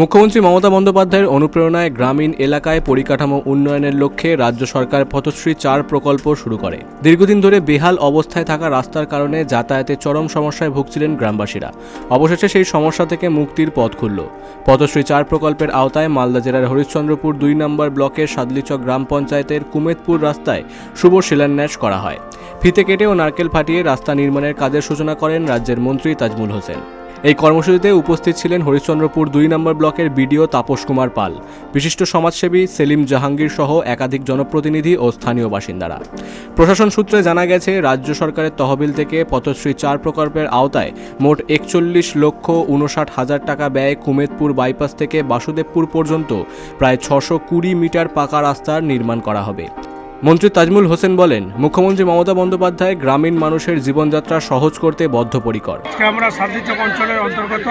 মুখ্যমন্ত্রী মমতা বন্দ্যোপাধ্যায়ের অনুপ্রেরণায় গ্রামীণ এলাকায় পরিকাঠামো উন্নয়নের লক্ষ্যে রাজ্য সরকার পথশ্রী চার প্রকল্প শুরু করে। দীর্ঘদিন ধরে বেহাল অবস্থায় থাকা রাস্তার কারণে যাতায়াতে চরম সমস্যায় ভুগছিলেন গ্রামবাসীরা। অবশেষে সেই সমস্যা থেকে মুক্তির পথ খুলল। পথশ্রী চার প্রকল্পের আওতায় মালদা জেলার হরিশ্চন্দ্রপুর দুই নম্বর ব্লকের সাদলিচক গ্রাম পঞ্চায়েতের কুমেদপুর রাস্তায় শুভ শিলান্যাস করা হয়। ফিতে কেটে ও নারকেল ফাটিয়ে রাস্তা নির্মাণের কাজের সূচনা করেন রাজ্যের মন্ত্রী তাজমুল হোসেন। এই কর্মসূচিতে উপস্থিত ছিলেন হরিশ্চন্দ্রপুর দুই নম্বর ব্লকের বিডিও তাপস কুমার পাল, বিশিষ্ট সমাজসেবী সেলিম জাহাঙ্গীর সহ একাধিক জনপ্রতিনিধি ও স্থানীয় বাসিন্দারা। প্রশাসন সূত্রে জানা গেছে, রাজ্য সরকারের তহবিল থেকে পথশ্রী চার প্রকল্পের আওতায় মোট একচল্লিশ লক্ষ উনষাট হাজার টাকা ব্যয়ে কুমেদপুর বাইপাস থেকে বাসুদেবপুর পর্যন্ত প্রায় ছশো কুড়ি মিটার পাকা রাস্তার নির্মাণ করা হবে। মন্ত্রী তাজমুল হোসেন বলেন, মুখ্যমন্ত্রী মমতা বন্দ্যোপাধ্যায় গ্রামীণ মানুষের জীবনযাত্রা সহজ করতে বদ্ধপরিকর। আমরা সার্দিচক অঞ্চলের অন্তর্গত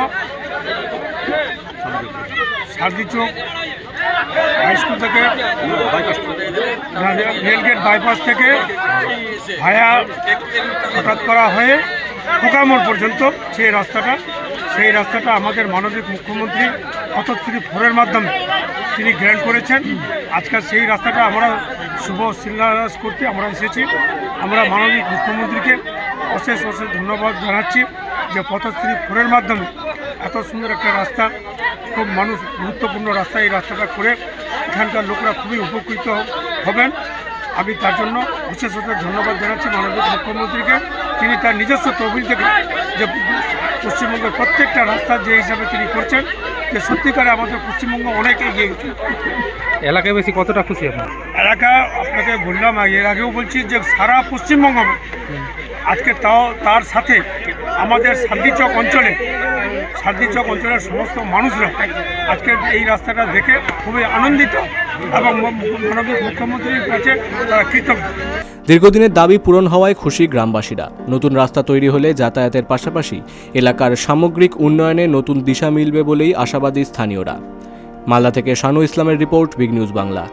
সার্দিচক হাই স্কুল থেকে রেলগেট বাইপাস থেকে ভায়া হঠাৎ করা হয়ে পোকামোড় পর্যন্ত সেই রাস্তাটা সেই রাস্তাটা আমাদের মানবিক মুখ্যমন্ত্রী পথশ্রী ফোরের মাধ্যমে তিনি গ্র্যান্ড করেছেন। আজকাল সেই রাস্তাটা আমরা শুভ শিলান্যাস করতে আমরা এসেছি। আমরা মানবিক মুখ্যমন্ত্রীকে অশেষ অশেষ ধন্যবাদ জানাচ্ছি যে পথশ্রী ফোরের মাধ্যমে এত সুন্দর একটা রাস্তা, খুব মানুষ গুরুত্বপূর্ণ রাস্তা এই রাস্তাটা করে এখানকার লোকরা খুবই উপকৃত হবেন। আমি তার জন্য বিশেষ অশেষ ধন্যবাদ জানাচ্ছি মানবিক মুখ্যমন্ত্রীকে। তিনি তার নিজস্ব তহবিল থেকে যে পশ্চিমবঙ্গের প্রত্যেকটা রাস্তা যে হিসাবে তিনি করছেন যে সত্যিকারে আমাদের পশ্চিমবঙ্গ অনেক এগিয়ে গেছে। এলাকায় বেশি কতটা খুশি আপনার? এলাকা আপনাকে বললাম এর আগেও বলছি যে সারা পশ্চিমবঙ্গ আজকে তাও তার সাথে আমাদের সার্দিচক অঞ্চলে সার্দিচক অঞ্চলের সমস্ত মানুষরা আজকে এই রাস্তাটা দেখে খুবই আনন্দিত এবং মাননীয় মুখ্যমন্ত্রীর কাছে তারা কৃতজ্ঞ। দীর্ঘদিনের দাবি পূরণ হওয়ায় খুশি গ্রামবাসীরা। নতুন রাস্তা তৈরি হলে যাতায়াতের পাশাপাশি এলাকার সামগ্রিক উন্নয়নে নতুন দিশা মিলবে বলেই আশাবাদী স্থানীয়রা। মালদা থেকে শানু ইসলামের রিপোর্ট, বিগ নিউজ বাংলা।